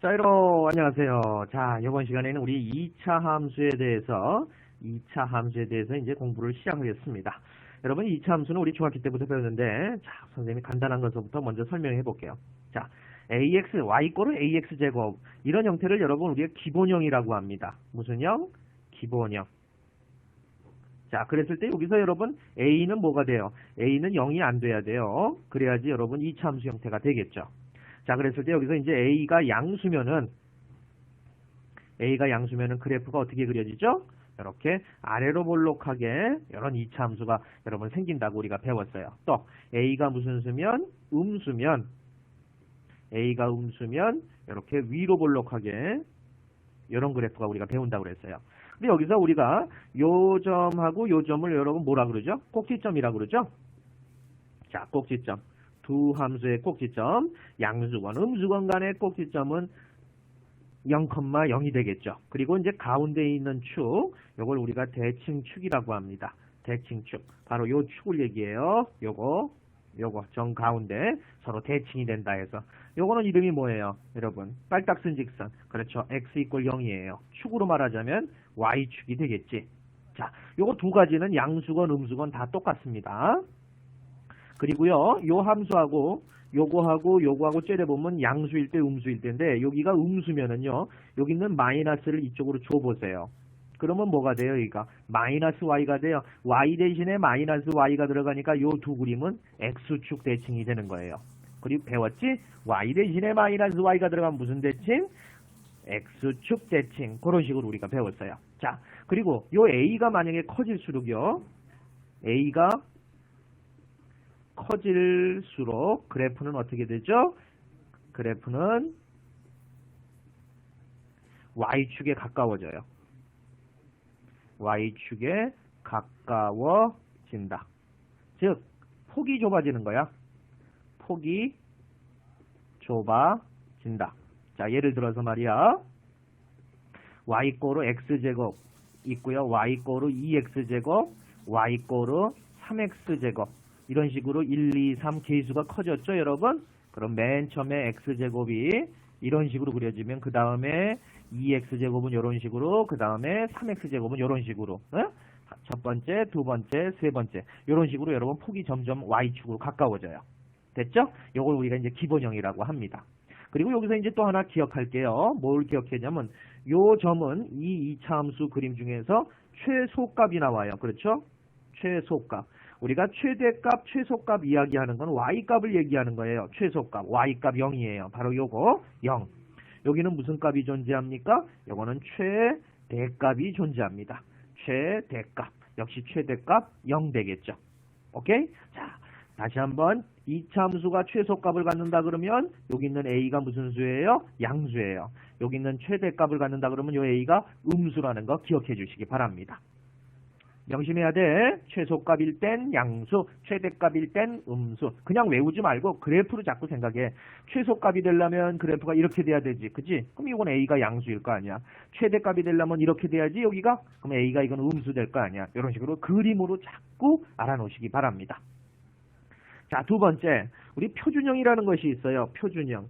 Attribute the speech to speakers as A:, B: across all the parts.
A: 자, 여러분, 안녕하세요. 자, 이번 시간에는 우리 2차 함수에 대해서, 2차 함수에 대해서 이제 공부를 시작하겠습니다. 여러분, 2차 함수는 우리 중학교 때부터 배웠는데, 자, 선생님이 간단한 것부터 먼저 설명해 볼게요. 자, ax, y꼴은 ax제곱. 이런 형태를 여러분, 우리가 기본형이라고 합니다. 무슨 형? 기본형. 자, 그랬을 때 여기서 여러분, a는 뭐가 돼요? a는 0이 안 돼야 돼요. 그래야지 여러분 2차 함수 형태가 되겠죠. 자, 그랬을 때 여기서 이제 A가 양수면은, A가 양수면은 그래프가 어떻게 그려지죠? 이렇게 아래로 볼록하게 이런 이차 함수가 여러분 생긴다고 우리가 배웠어요. 또 A가 무슨 수면? 음수면 A가 음수면 이렇게 위로 볼록하게 이런 그래프가 우리가 배운다고 그랬어요. 근데 여기서 우리가 요 점하고 요 점을 여러분 뭐라 그러죠? 꼭지점이라 그러죠? 자, 꼭지점. 두 함수의 꼭지점, 양수건, 음수건 간의 꼭지점은 0,0이 되겠죠. 그리고 이제 가운데 있는 축, 요걸 우리가 대칭축이라고 합니다. 대칭축. 바로 요 축을 얘기해요. 요거, 요거, 정 가운데 서로 대칭이 된다 해서. 요거는 이름이 뭐예요? 여러분, 빨딱쓴 직선. 그렇죠. x 이꼴 0이에요. 축으로 말하자면 y축이 되겠지. 자, 요거 두 가지는 양수건, 음수건 다 똑같습니다. 그리고요, 요 함수하고 요거하고 요거하고 째려보면 양수일 때 음수일 때인데 여기가 음수면은요 여기 있는 마이너스를 이쪽으로 줘보세요. 그러면 뭐가 돼요 여기가? 마이너스 y가 돼요. y 대신에 마이너스 y가 들어가니까 요 두 그림은 x축 대칭이 되는 거예요. 그리고 배웠지? y 대신에 마이너스 y가 들어가면 무슨 대칭? x축 대칭. 그런 식으로 우리가 배웠어요. 자 그리고 요 a가 만약에 커질수록요 a가 커질수록 그래프는 어떻게 되죠? 그래프는 y축에 가까워져요. y축에 가까워진다. 즉 폭이 좁아지는 거야. 폭이 좁아진다. 자, 예를 들어서 말이야. y꼴로 x제곱 있고요. y꼴로 2x제곱, y꼴로 3x제곱 이런 식으로 1, 2, 3 개수가 커졌죠, 여러분? 그럼 맨 처음에 x제곱이 이런 식으로 그려지면 그 다음에 2x제곱은 이런 식으로 그 다음에 3x제곱은 이런 식으로 어? 첫 번째, 두 번째, 세 번째 이런 식으로 여러분 폭이 점점 y축으로 가까워져요. 됐죠? 이걸 우리가 이제 기본형이라고 합니다. 그리고 여기서 이제 또 하나 기억할게요. 뭘 기억했냐면 요 점은 이 이차함수 그림 중에서 최소값이 나와요. 그렇죠? 최소값. 우리가 최대값, 최소값 이야기하는 건 y값을 얘기하는 거예요. 최소값, y값 0이에요. 바로 요거 0. 여기는 무슨 값이 존재합니까? 요거는 최대값이 존재합니다. 최대값. 역시 최대값 0 되겠죠. 오케이? 자, 다시 한번 2차 함수가 최소값을 갖는다 그러면 여기 있는 a가 무슨 수예요? 양수예요. 여기 있는 최대값을 갖는다 그러면 요 a가 음수라는 거 기억해 주시기 바랍니다. 명심해야 돼. 최소값일 땐 양수, 최대값일 땐 음수. 그냥 외우지 말고 그래프로 자꾸 생각해. 최소값이 되려면 그래프가 이렇게 돼야 되지. 그지? 그럼 이건 A가 양수일 거 아니야. 최대값이 되려면 이렇게 돼야지 여기가? 그럼 A가 이건 음수 될 거 아니야. 이런 식으로 그림으로 자꾸 알아놓으시기 바랍니다. 자, 두 번째. 우리 표준형이라는 것이 있어요. 표준형.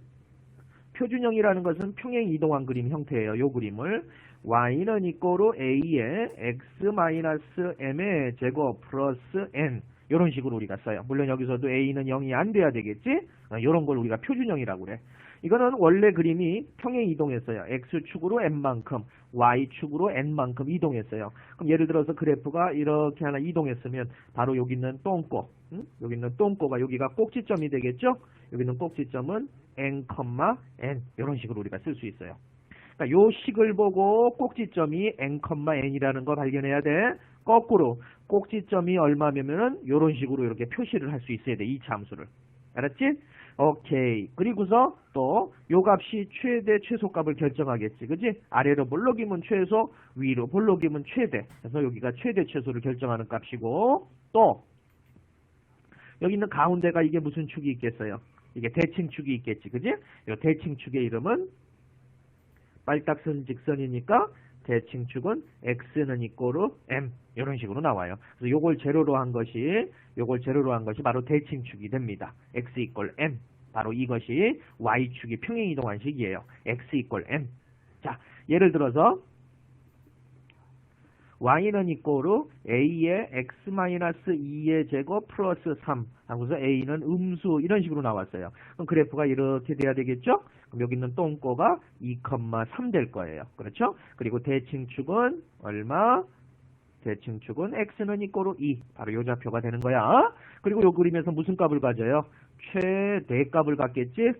A: 표준형이라는 것은 평행 이동한 그림 형태예요. 요 그림을. Y는 이꼬로 a의 x-m의 제곱 플러스 n 이런 식으로 우리가 써요. 물론 여기서도 a는 0이 안 돼야 되겠지? 이런 걸 우리가 표준형이라고 그래. 이거는 원래 그림이 평행 이동했어요. x축으로 n만큼, y축으로 n만큼 이동했어요. 그럼 예를 들어서 그래프가 이렇게 하나 이동했으면 바로 여기 있는 똥꼬, 응? 여기 있는 똥꼬가 여기가 꼭지점이 되겠죠? 여기 있는 꼭지점은 n, n 이런 식으로 우리가 쓸 수 있어요. 그러니까 요 식을 보고 꼭지점이 n, n이라는 걸 발견해야 돼. 거꾸로 꼭지점이 얼마면은 이런 식으로 이렇게 표시를 할 수 있어야 돼. 이 함수를. 알았지? 오케이. 그리고서 또 요 값이 최대 최소값을 결정하겠지. 그지? 아래로 볼록이면 최소, 위로 볼록이면 최대. 그래서 여기가 최대 최소를 결정하는 값이고 또 여기 있는 가운데가 이게 무슨 축이 있겠어요? 이게 대칭축이 있겠지. 그지? 이 대칭축의 이름은 빨딱선 직선이니까 대칭축은 x는 이꼬로 m 이런 식으로 나와요. 그래서 요걸 제로로 한 것이 요걸 제로로 한 것이 바로 대칭축이 됩니다. x 이꼴 m 바로 이것이 y축이 평행이동한 식이에요. x 이꼴 m. 자, 예를 들어서 y는 이꼴로 a의 x-2의 제곱 플러스 3 하고서 a는 음수 이런 식으로 나왔어요. 그럼 그래프가 이렇게 돼야 되겠죠? 여기 있는 똥꼬가 2,3 될 거예요. 그렇죠? 그리고 대칭축은 얼마? 대칭축은 x는 이꼴로 2. 바로 요 좌표가 되는 거야. 그리고 요 그림에서 무슨 값을 가져요? 최대값을 갖겠지?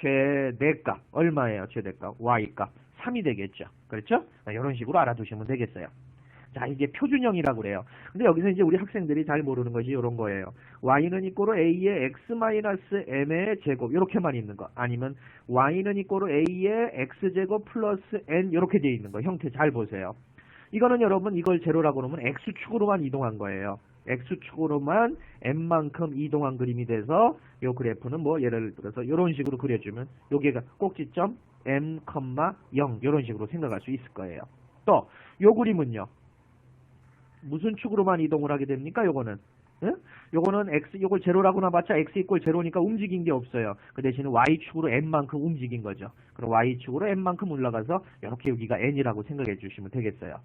A: 최대값. 얼마예요? 최대값. y값. 3이 되겠죠. 그렇죠? 이런 식으로 알아두시면 되겠어요. 자, 이게 표준형이라고 그래요. 근데 여기서 이제 우리 학생들이 잘 모르는 것이 이런 거예요. y는 이꼬로 a의 x-m의 제곱 이렇게만 있는 거. 아니면 y는 이꼬로 a의 x제곱 플러스 n 이렇게 돼 있는 거. 형태 잘 보세요. 이거는 여러분 이걸 제로라고 그러면 x축으로만 이동한 거예요. x축으로만 n만큼 이동한 그림이 돼서 요 그래프는 뭐 예를 들어서 이런 식으로 그려주면 여기가 꼭지점 m, 0 이런 식으로 생각할 수 있을 거예요. 또 요 그림은요. 무슨 축으로만 이동을 하게 됩니까? 요거는 응? 요거는 x 요걸 제로라고 나 봤자 x 이꼴 제로니까 움직인 게 없어요. 그 대신에 y축으로 n만큼 움직인 거죠. 그럼 y축으로 n만큼 올라가서 이렇게 여기가 n이라고 생각해 주시면 되겠어요.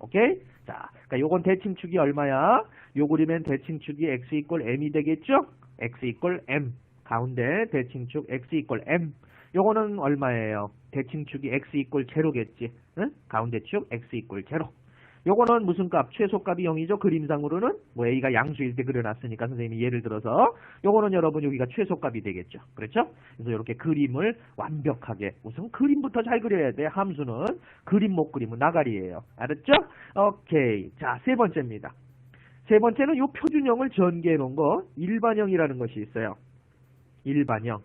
A: 오케이? 자, 그러니까 요건 대칭축이 얼마야? 요 그림엔 대칭축이 x 이꼴 m이 되겠죠? x 이꼴 m 가운데 대칭축 x 이꼴 m 요거는 얼마예요? 대칭축이 x 이꼴 제로겠지. 응? 가운데 축 x 이꼴 제로. 요거는 무슨 값? 최소값이 0이죠. 그림상으로는 뭐 a가 양수일 때 그려놨으니까 선생님이 예를 들어서 요거는 여러분 여기가 최소값이 되겠죠. 그렇죠? 그래서 이렇게 그림을 완벽하게 우선 그림부터 잘 그려야 돼. 함수는 그림 못 그리면 나가리예요. 알았죠? 오케이. 자, 세 번째입니다. 세 번째는 요 표준형을 전개해 놓은 거 일반형이라는 것이 있어요. 일반형.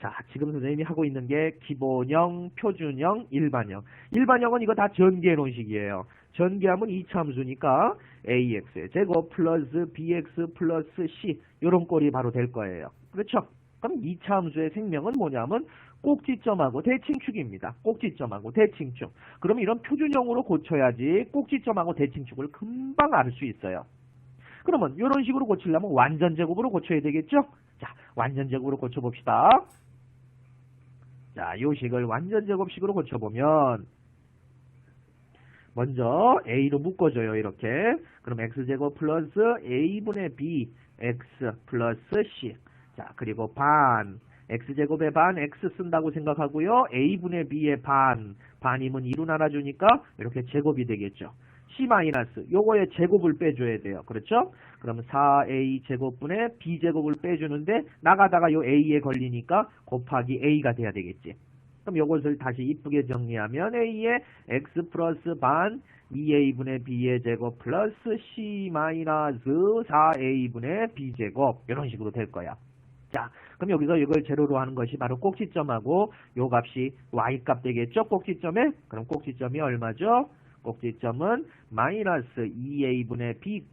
A: 자, 지금 선생님이 하고 있는 게 기본형, 표준형, 일반형. 일반형은 이거 다 전개해 놓은 식이에요. 전개하면 이차함수니까 ax의 제곱 플러스 bx 플러스 c 요런 꼴이 바로 될 거예요. 그렇죠? 그럼 이차함수의 생명은 뭐냐면 꼭지점하고 대칭축입니다. 꼭지점하고 대칭축. 그럼 이런 표준형으로 고쳐야지 꼭지점하고 대칭축을 금방 알 수 있어요. 그러면 이런 식으로 고치려면 완전 제곱으로 고쳐야 되겠죠? 자, 완전 제곱으로 고쳐봅시다. 자, 요 식을 완전 제곱식으로 고쳐보면 먼저 a로 묶어줘요. 이렇게. 그럼 x제곱 플러스 a분의 b x 플러스 c 자 그리고 반 x제곱의 반 x 쓴다고 생각하고요. a분의 b의 반 반이면 2로 나눠주니까 이렇게 제곱이 되겠죠. C 마이너스 요거의 제곱을 빼줘야 돼요. 그렇죠? 그럼 4a 제곱분의 b 제곱을 빼주는데 나가다가 요 a에 걸리니까 곱하기 a가 돼야 되겠지. 그럼 이것을 다시 이쁘게 정리하면 a의 x 플러스 반 2a분의 b의 제곱 플러스 c 마이너스 4a분의 b제곱 이런 식으로 될 거야. 자, 그럼 여기서 이걸 제로로 하는 것이 바로 꼭지점하고 요 값이 y값 되겠죠? 꼭지점에? 그럼 꼭지점이 얼마죠? 꼭지점은 마이너스 2a분의 b,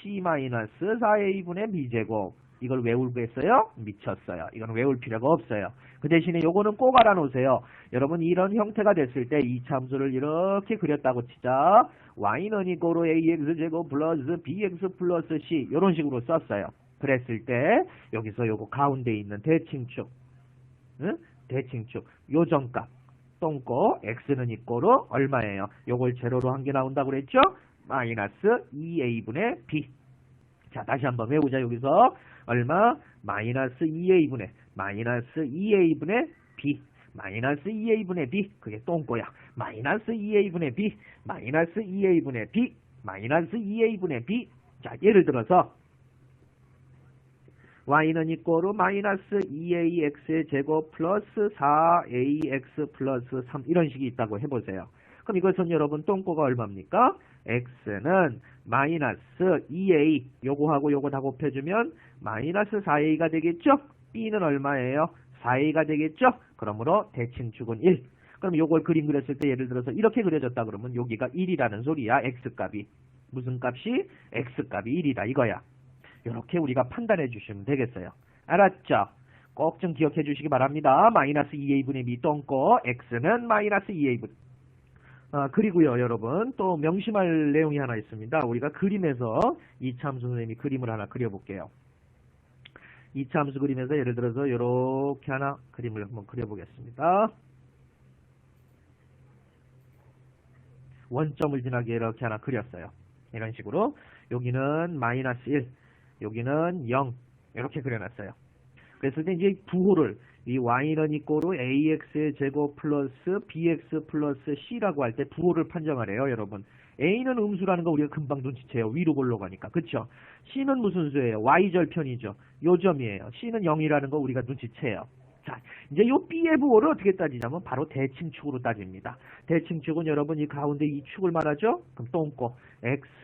A: c 마이너스 4a분의 b제곱 이걸 외울겠어요? 미쳤어요. 이건 외울 필요가 없어요. 그 대신에 요거는 꼭 알아놓으세요. 여러분 이런 형태가 됐을 때 이 참수를 이렇게 그렸다고 치자. y는 이고로 ax제곱 플러스 bx 플러스 c 이런 식으로 썼어요. 그랬을 때 여기서 요거 가운데 있는 대칭축 응? 대칭축 요정값 똥꼬 x는 이꼬로 얼마예요? 요걸 제로로 한 개 나온다고 그랬죠? 마이너스 2a분의 b 자 다시 한번 외우자 여기서 얼마? 마이너스 2a분의 마이너스 2a분의 b 마이너스 2a분의 b 그게 똥꼬야 마이너스 2a분의 b 마이너스 2a분의 b 마이너스 2a분의 b 자 예를 들어서 y는 이꼬로 마이너스 2ax의 제곱 플러스 4ax 플러스 3 이런 식이 있다고 해보세요. 그럼 이것은 여러분 똥꼬가 얼마입니까? x는 마이너스 2a 요거하고 요거 다 곱해주면 마이너스 4a가 되겠죠? b는 얼마예요? 4a가 되겠죠? 그러므로 대칭축은 1. 그럼 요걸 그림 그렸을 때 예를 들어서 이렇게 그려졌다 그러면 여기가 1이라는 소리야. x값이. 무슨 값이? x값이 1이다 이거야. 이렇게 우리가 판단해 주시면 되겠어요. 알았죠? 꼭 좀 기억해 주시기 바랍니다. 마이너스 2a분의 b 똥꼬 x는 마이너스 2a분 아, 그리고요, 여러분, 또 명심할 내용이 하나 있습니다. 우리가 그림에서 이참 선생님이 그림을 하나 그려볼게요. 2차 함수 그림에서 예를 들어서 이렇게 하나 그림을 한번 그려보겠습니다. 원점을 지나게 이렇게 하나 그렸어요. 이런 식으로 여기는 마이너스 1, 여기는 0 이렇게 그려놨어요. 때 이제 부호를 이 y는 이꼬로 ax의 제곱 플러스 bx 플러스 c라고 할 때 부호를 판정하래요, 여러분. a는 음수라는 거 우리가 금방 눈치채요. 위로 올라가니까. 그쵸? c는 무슨 수예요? y절편이죠. 요점이에요. c는 0이라는 거 우리가 눈치채요. 자, 이제 요 b의 부호를 어떻게 따지냐면 바로 대칭축으로 따집니다. 대칭축은 여러분 이 가운데 이 축을 말하죠? 그럼 똥꼬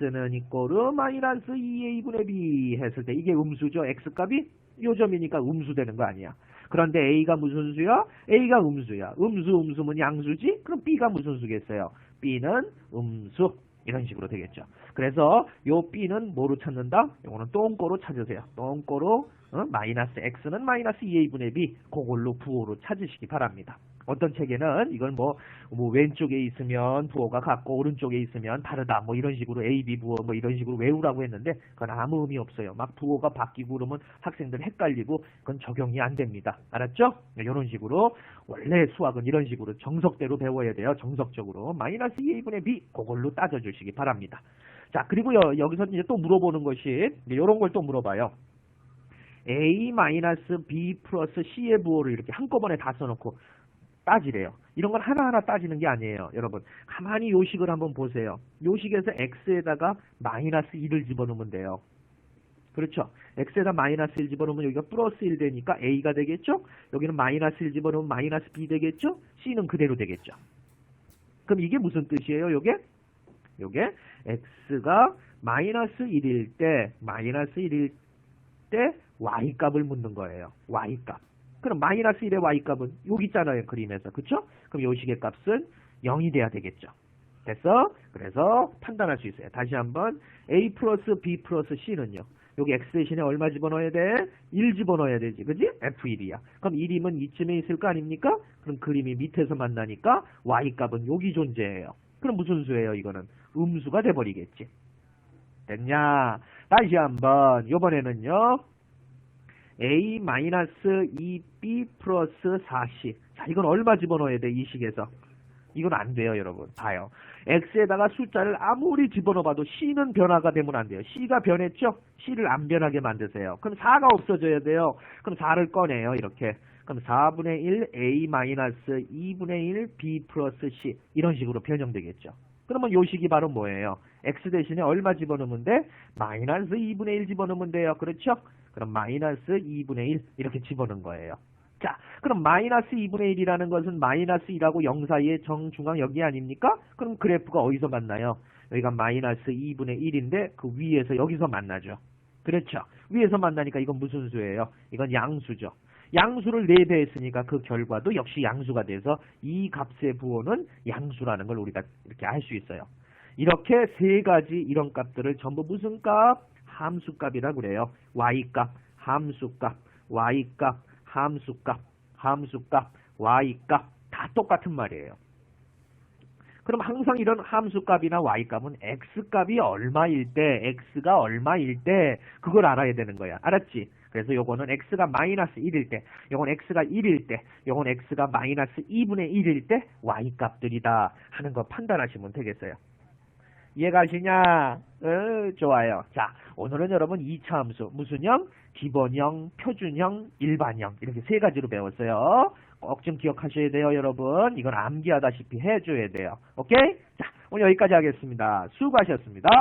A: x는 이꼬 르 마이너스 2a분의 b 했을 때 이게 음수죠. x값이 요점이니까 음수 되는 거 아니야. 그런데 a가 무슨 수야? a가 음수야. 음수 음수면 양수지? 그럼 b가 무슨 수겠어요? b는 음수 이런 식으로 되겠죠. 그래서 요 b는 뭐로 찾는다? 요거는 똥꼬로 찾으세요. 똥꼬로 어? 마이너스 x는 마이너스 2a분의 b 그걸로 부호로 찾으시기 바랍니다. 어떤 책에는 이걸 뭐, 뭐 왼쪽에 있으면 부호가 같고 오른쪽에 있으면 다르다 뭐 이런 식으로 A, B 부호 뭐 이런 식으로 외우라고 했는데 그건 아무 의미 없어요. 막 부호가 바뀌고 그러면 학생들 헷갈리고 그건 적용이 안 됩니다. 알았죠? 이런 식으로 원래 수학은 이런 식으로 정석대로 배워야 돼요. 정석적으로 마이너스 2a분의 b 그걸로 따져주시기 바랍니다. 자 그리고 여, 여기서 이제 또 물어보는 것이 이런 걸 또 물어봐요. a 마이너스 b 플러스 c의 부호를 이렇게 한꺼번에 다 써놓고 따지래요. 이런 건 하나하나 따지는 게 아니에요. 여러분 가만히 요식을 한번 보세요. 요식에서 x에다가 마이너스 1을 집어넣으면 돼요. 그렇죠. x에다 마이너스 1 집어넣으면 여기가 플러스 1 되니까 a가 되겠죠. 여기는 마이너스 1 집어넣으면 마이너스 b 되겠죠. c는 그대로 되겠죠. 그럼 이게 무슨 뜻이에요? 요게? 요게 x가 마이너스 1일 때 마이너스 1일 때 y값을 묻는 거예요. y값. 그럼 마이너스 1의 y값은 여기 있잖아요. 그림에서. 그쵸? 그럼 요 식의 값은 0이 돼야 되겠죠. 됐어? 그래서 판단할 수 있어요. 다시 한번 a 플러스 b 플러스 c는요. 여기 x 대신에 얼마 집어넣어야 돼? 1 집어넣어야 되지. 그지? f1이야. 그럼 1이면 이쯤에 있을 거 아닙니까? 그럼 그림이 밑에서 만나니까 y값은 여기 존재해요. 그럼 무슨 수예요? 이거는 음수가 돼버리겠지. 됐냐? 다시 한번 요번에는요. A 마이너스 2b 플러스 4c. 자, 이건 얼마 집어넣어야 돼? 이 식에서. 이건 안 돼요, 여러분. 봐요. x에다가 숫자를 아무리 집어넣어봐도 c는 변화가 되면 안 돼요. c가 변했죠? c를 안 변하게 만드세요. 그럼 4가 없어져야 돼요. 그럼 4를 꺼내요, 이렇게. 그럼 4분의 1 a 마이너스 2분의 1 b 플러스 c 이런 식으로 변형되겠죠. 그러면 요 식이 바로 뭐예요? x 대신에 얼마 집어넣으면 돼? 마이너스 2분의 1 집어넣으면 돼요. 그렇죠? 그럼 마이너스 2분의 1 이렇게 집어넣은 거예요. 자, 그럼 마이너스 2분의 1이라는 것은 마이너스 1하고 0 사이의 정중앙 여기 아닙니까? 그럼 그래프가 어디서 만나요? 여기가 마이너스 2분의 1인데 그 위에서 여기서 만나죠. 그렇죠. 위에서 만나니까 이건 무슨 수예요? 이건 양수죠. 양수를 4배 했으니까 그 결과도 역시 양수가 돼서 이 값의 부호는 양수라는 걸 우리가 이렇게 알 수 있어요. 이렇게 세 가지 이런 값들을 전부 무슨 값? 함수값이라고 그래요. y값, 함수값, y값, 함수값, 함수값, y값 다 똑같은 말이에요. 그럼 항상 이런 함수값이나 y값은 x값이 얼마일 때, x가 얼마일 때 그걸 알아야 되는 거야. 알았지? 그래서 요거는 x가 마이너스 1일 때, 요건 x가 1일 때, 요건 x가 마이너스 2분의 1일 때 y값들이다 하는 거 판단하시면 되겠어요. 이해가시냐? 어, 좋아요. 자, 오늘은 여러분 2차 함수 무슨 형? 기본형, 표준형, 일반형 이렇게 세 가지로 배웠어요. 꼭 좀 기억하셔야 돼요, 여러분. 이건 암기하다시피 해줘야 돼요. 오케이? 자, 오늘 여기까지 하겠습니다. 수고하셨습니다.